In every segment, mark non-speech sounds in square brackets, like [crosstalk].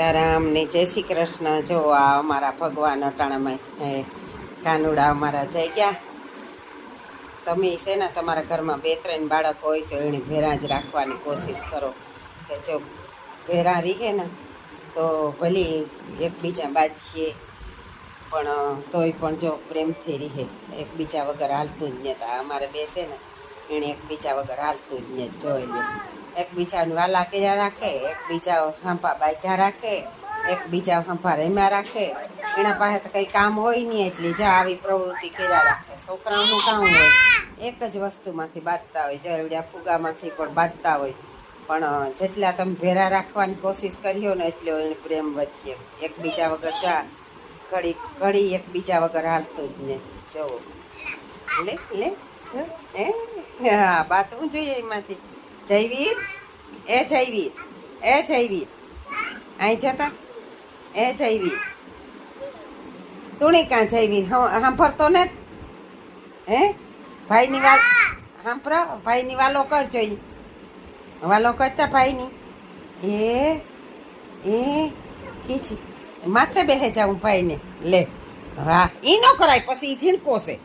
સીતારામ ને જય શ્રી કૃષ્ણ. જો આ અમારા ભગવાન અટાણામાં કાનુડા અમારા જઈ ગયા. તમે છે તમારા ઘરમાં બે ત્રણ બાળક હોય તો એને ભેરા જ રાખવાની કોશિશ કરો. કે જો ભેરા રીહે ને, તો ભલે એકબીજા બાજીએ પણ તોય પણ જો પ્રેમથી રીહે. એકબીજા વગર હાલતું જ નહીં. અમારે બે છે ને એને એકબીજા વગર હાલતું જ ને જોઈ લે. એકબીજાને વાલા કર્યા રાખે એકબીજા હાંપા બાંધ્યા રાખે એકબીજા હાંપા રમ્યા રાખે. એના પાસે તો કંઈ કામ હોય નહીં, એટલી જા આવી પ્રવૃત્તિ કર્યા રાખે. છોકરાઓનું કામ હોય, એક જ વસ્તુમાંથી બાંધતા હોય, જો એવડ્યા ફુગામાંથી પણ બાંધતા હોય. પણ જેટલા તમે ભેરા રાખવાની કોશિશ કર્યો ને, એટલો એને પ્રેમ વધીએ. એકબીજા વગર જા ઘડી ઘડી એકબીજા વગર હાલતું જ ને જવો લે લે, જો એ હા બાત હું જોઈએ એમાંથી. જયવીર? એ જયવીર. એ જયવીર. અહીં જતા? એ જયવીર. તુણી કાં જયવીર? સાંભળતો ને? હે? ભાઈની વાત સાંભળો ભાઈની વાલો કરજો એ વાલો કરતા ભાઈની. એ એ, કીચી. માથે બેહે જાઉં ભાઈને. લે હા ઈ ન કરાય, પછી ઈ ઝીણકો છે.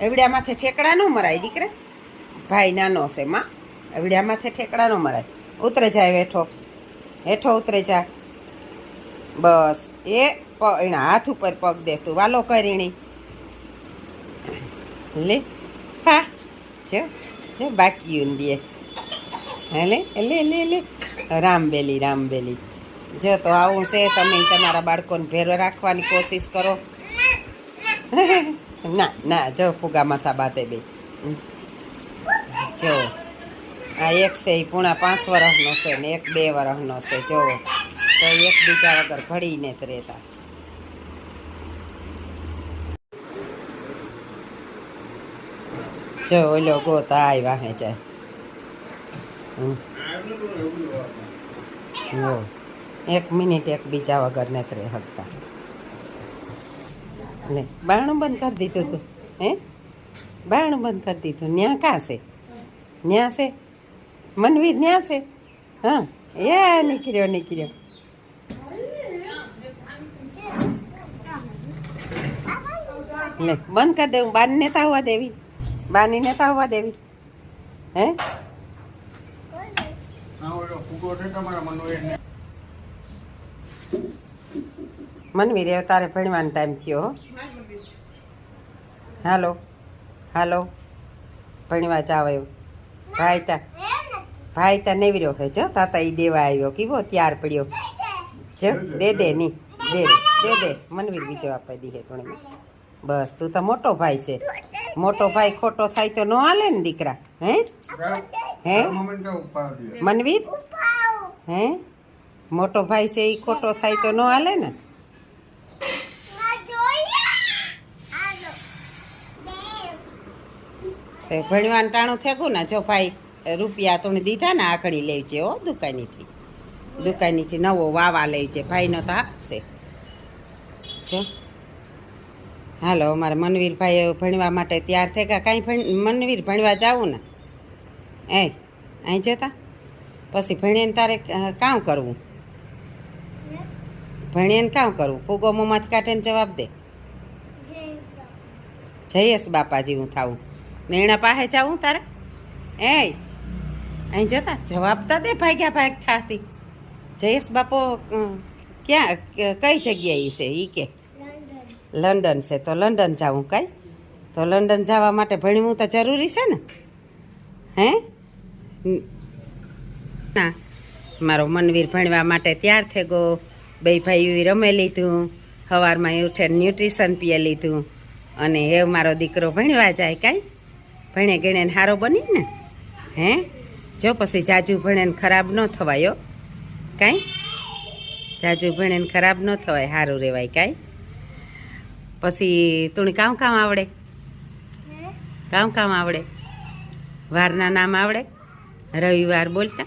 એવડ્યા માથે ઠેકડા ન મરાય, દીકરા. ભાઈ નાનો છે, માં. એવડ્યા માથે ઠેકડા ન મરાય ઉતરે જાય હેઠો. હેઠો ઉતરે જા. બસ. એ એના હાથ ઉપર પગ દે તું. વાલો કરીણી. લે. હા. જો જો બાકી ઊંધીએ હેલે લે લે લે રામબેલી રામબેલી. જો તો આવું છે, તમે તમારા બાળકોને ભેરો રાખવાની કોશિશ કરો. [laughs] ના ના, જો ફુગા માથા બાતે બે. જો, આ એક છે એ પૂણા પાંચ વર્ષનો છે ને એક બે વર્ષનો છે, જો. તો એકબીજા વગર ઘડીને જ રહેતા. જો, ઓલો ગોતા આવ્યા હે જાય. હો એક મિનિટ એકબીજા વગર નથી રહી શકતા લે બારણું બંધ કરી દીધું તું, હે? બારણું બંધ કરી દીધું. ન્યા કાં છે? ન્યા છે? મનવીર ન્યા છે? હા એ નીકળ્યો નીકળ્યો. લે બંધ કરી દેવું બાની નેતા હોવા દેવી. બાની નેતા હોવા દેવી. હે? મનવીર હવે તારે ભણવાનો ટાઈમ થયો હો. હાલો હાલો. ભણવા જાવ એવું ભાઈ તા ભાઈ તા નેવર્યો હે જો. તાતા ઈ દેવા આવ્યો. કીવો ત્યાર પડ્યો. જો, દે દે ની. દે દે દે. મનવીર બીજો આપી દીધે થોડી બસ, તું તો મોટો ભાઈ છે. મોટો ભાઈ ખોટો થાય તો ન હાલે ને દીકરા, હે? હે? મનવીર? હે? મોટો ભાઈ છે એ ખોટો થાય તો ન હાલે ને? છે. ભણવાનું ટાણું થેગું ને જો ભાઈ રૂપિયા તોને દીધા ને આકડી લેજે હો દુકાનીથી. દુકાનીથી નવો વાવા લેજે ભાઈનો તો હાથ છે. છે હાલો અમારે મનવીરભાઈ ભણવા માટે તૈયાર થઈ ગયા કાંઈ મનવીર ભણવા જાવું ને? એ અહીં જતા પછી ભણીને તારે કાં કરવું? ભણીને કામ કરવું? ફૂગો મોંમાંથી કાઢીને જવાબ દે. જયેશ બાપાજી હું થાવું. ને એના પાસે જાઉં તારે? એ અહીં જતા જવાબ તા દે ભાગ્યા ભાગ થાતી. જયેશ બાપો ક્યાં કઈ જગ્યાએ છે એ કે? લંડન છે, તો લંડન જાવું કાંઈ? તો લંડન જવા માટે ભણવું તો જરૂરી છે ને? હે? ન- મારો મનવીર ભણવા માટે તૈયાર થઈ ગયો. બે ભાઈ રમે લીધું સવારમાં ઉઠે ન્યુટ્રિશન પીએ લીધું. અને એ મારો દીકરો ભણવા જાય કાંઈ? ભણે ગણે ને સારો બની ને? હે? જો પછી જાજુ ભણે ને ખરાબ ન થવાયો કાંઈ? જાજુ ભણે ને ખરાબ ન થવાય સારું રહેવાય કાંઈ? પછી તું કામ કામ આવડે? કામ કામ આવડે? વારના નામ આવડે? રવિવાર બોલતા?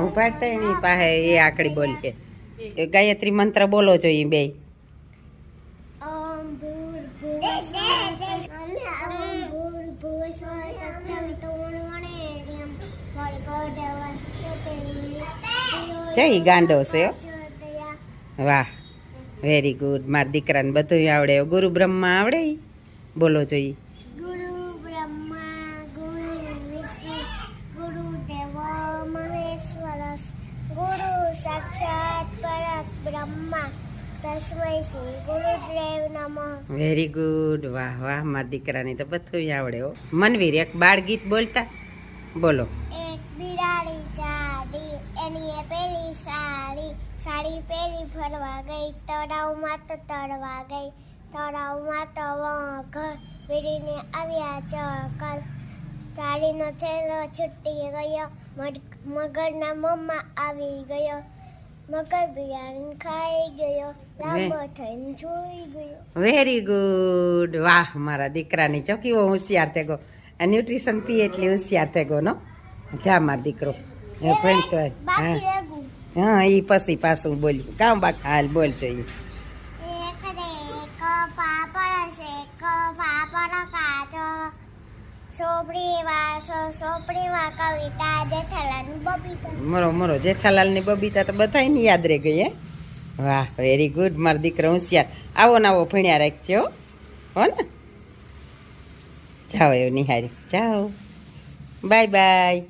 ઉપાડતા એની પાસે એ આકડી બોલ કે. ગાયત્રી મંત્ર બોલો જોઈએ બે જય ગાંડો છે. વાહ વેરી ગુડ મારા દીકરાને બધું આવડે. ગુરુ બ્રહ્મા આવડે બોલો જોઈએ વેરી ગુડ વાહ વાહ મારા દીકરાને તો બધું આવડે હો. મનવીર એક બાળ ગીત બોલતા? બોલો. એક બિરાડી ચાડી એની એ પેલી સાડી. સાડી પેલી ફરવા ગઈ તળાવમાં તો તળવા ગઈ. તળાવમાં તો વઘર વીડીને આવ્યા ચકલ. ચાલીનો થેલો છૂટી ગયો મગ- મગરના મમ્મા આવી ગયો. મગર બિલાડીને ખાઈ ગયો લાંબો થઈને જોઈ ગયો વેરી ગુડ વાહ મારા દીકરાની ચોકીઓ હોશિયાર થઈ ગયો આ ન્યુટ્રિશન પી એટલે હોશિયાર થઈ ગયો નો જા માર દીકરો ભણતો હા હા એ પછી પાછું બોલ્યું કામ બાકી હાલ બોલ જોઈએ મરો મરો, જેઠાલાલની બબીતા તો બધાયને યાદ રહી ગઈ, હે? વાહ વેરી ગુડ મારો દીકરો હોશિયાર. આવો ને આવો, ભણ્યા રાખજો. હો. ને? જાઓ એવું નિહારી જાઓ. Bye bye